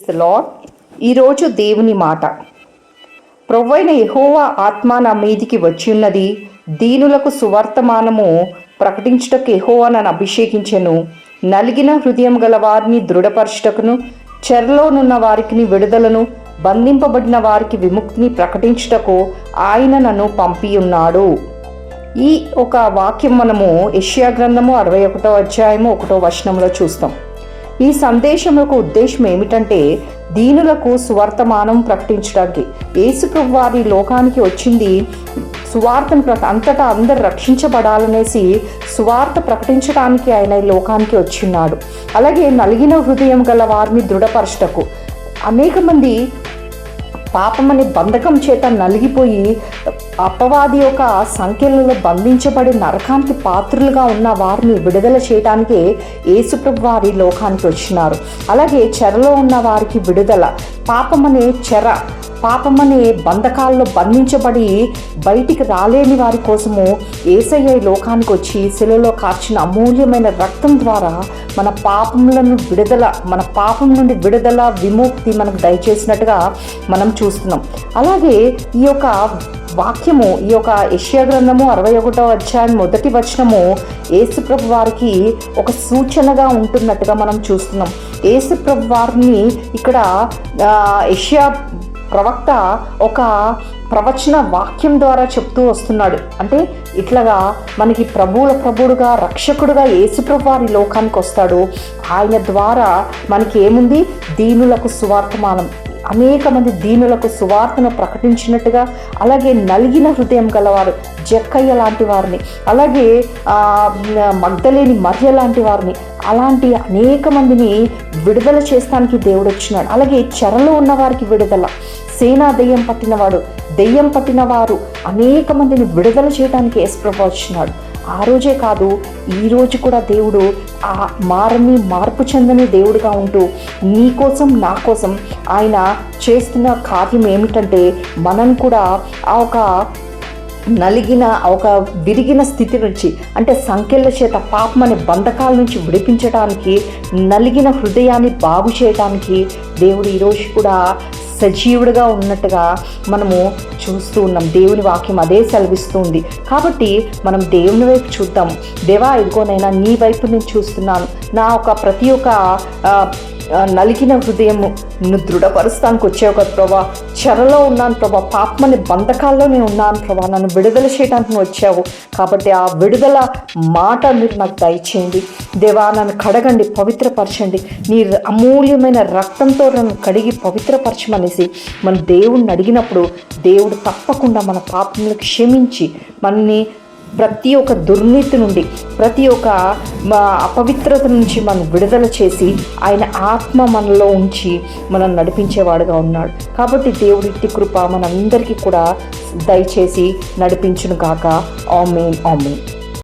Lord ఈరోజు దేవుని మాట. ప్రొవ్వైన యహోవా ఆత్మ నా మీదికి వచ్చి ఉన్నది దీనులకు సువర్తమానము ప్రకటించుటకు ఎహోవా నన్ను అభిషేకించెను. నలిగిన హృదయం గల వారిని దృఢపరచుటకును చెరలోనున్న వారికి విడుదలను బంధింపబడిన వారికి విముక్తిని ప్రకటించుటకు ఆయన నన్ను పంపి ఉన్నాడు ఈ ఒక వాక్యం మనము యష్యా గ్రంథము అరవై ఒకటో అధ్యాయము ఒకటో వచనంలో చూస్తాం. ఈ సందేశం యొక్క ఉద్దేశం ఏమిటంటే దీనులకు సువర్తమానం ప్రకటించడానికి. యేసుప్రభు వారి లోకానికి వచ్చింది. సువార్తను ప్ర అంతటా అందరు రక్షించబడాలనేసి సువార్త ప్రకటించడానికి ఆయన ఈ లోకానికి వచ్చిన్నాడు. అలాగే నలిగిన హృదయం గల వారిని దృఢపరచటకు. అనేక మంది పాపం అనే బంధకం చేత నలిగిపోయి అపవాది యొక్క సంఖ్యలలో బంధించబడి నరకానికి పాత్రులుగా ఉన్న వారిని విడుదల చేయడానికే యేసుప్రభు వారి లోకానికి వచ్చినారు. అలాగే చెరలో ఉన్న వారికి విడుదల. పాపం అనే చెర పాపం అనే బంధకాల్లో బంధించబడి బయటికి రాలేని వారి కోసము ఏసయ్య లోకానికి వచ్చి శిలలో కార్చిన అమూల్యమైన రక్తం ద్వారా మన పాపములను విడుదల మన పాపం నుండి విడుదల విముక్తి మనకు దయచేసినట్టుగా మనం చూస్తున్నాం. అలాగే ఈ యొక్క వాక్యము ఈ యొక్క యష్యా గ్రంథము అరవై ఒకటో అధ్యాయం మొదటి వచనము ఏసుప్రభు వారికి ఒక సూచనగా ఉంటున్నట్టుగా మనం చూస్తున్నాం. యేసుప్రభు వారిని ఇక్కడ యష్యా ప్రవక్త ఒక ప్రవచన వాక్యం ద్వారా చెప్తూ వస్తున్నాడు. అంటే ఇట్లాగా మనకి ప్రభువుల ప్రభుడుగా రక్షకుడుగా యేసుప్రభు వారి లోకానికి వస్తాడు. ఆయన ద్వారా మనకి ఏముంది? దీనులకు సువార్తమానం అనేక మంది దీనులకు సువార్తను ప్రకటించినట్టుగా అలాగే నలిగిన హృదయం గలవారు జక్కయ్య లాంటి వారిని అలాగే ఆ, మగ్ధలేని మర్య లాంటి వారిని అలాంటి అనేక మందిని విడుదల చేస్తానికి దేవుడు వచ్చినాడు అలాగే చెరలో ఉన్న వారికి విడుదల సేనా దెయ్యం పట్టినవాడు దెయ్యం పట్టిన వారు అనేక మందిని విడుదల చేయడానికి యేసుప్రభు వచ్చినాడు. ఆ రోజే కాదు ఈ రోజు కూడా దేవుడు ఆ మారని మార్పు చెందని దేవుడిగా ఉంటూ నీ కోసం నా కోసం ఆయన చేస్తున్న కార్యం ఏమిటంటే మనం కూడా ఆ ఒక నలిగిన ఒక విరిగిన స్థితి నుంచి అంటే సంఖ్యల చేత పాపం అనే బంధకాల నుంచి విడిపించడానికి నలిగిన హృదయాన్ని బాగు చేయడానికి దేవుడు ఈరోజు కూడా సజీవుడిగా ఉన్నట్టుగా మనము చూస్తూ ఉన్నాం. దేవుని వాక్యం అదే సెలవిస్తుంది. కాబట్టి మనం దేవుని వైపు చూద్దాం. దేవా ఇదిగోనైనా నీ వైపు నేను చూస్తున్నాను. నా ఒక ప్రతి ఒక్క ఆ, నలిగిన హృదయము నిన్ను దృఢపరుస్తానికి వచ్చే ఒక ప్రభా. చెరలో ఉన్నాను ప్రభా. పాపమని బంధకాల్లో నేను ఉన్నాను ప్రభా. నన్ను విడుదల చేయడానికి నువ్వు వచ్చావు. కాబట్టి ఆ విడుదల మాట మీరు నాకు దయచేయండి. దేవా నన్ను కడగండి పవిత్రపరచండి. నీ అమూల్యమైన రక్తంతో నన్ను కడిగి పవిత్రపరచమనేసి మన దేవుణ్ణి అడిగినప్పుడు దేవుడు తప్పకుండా మన పాపములు క్షమించి మనని ప్రతి ఒక్క దుర్నీతి నుండి ప్రతి ఒక్క అపవిత్రత నుంచి మనం విడుదల చేసి ఆయన ఆత్మ మనలో ఉంచి మనం నడిపించేవాడుగా ఉన్నాడు. కాబట్టి దేవుడి కృప మనందరికీ కూడా దయచేసి నడిపించును కాక ఆమెన్ ఆమెన్.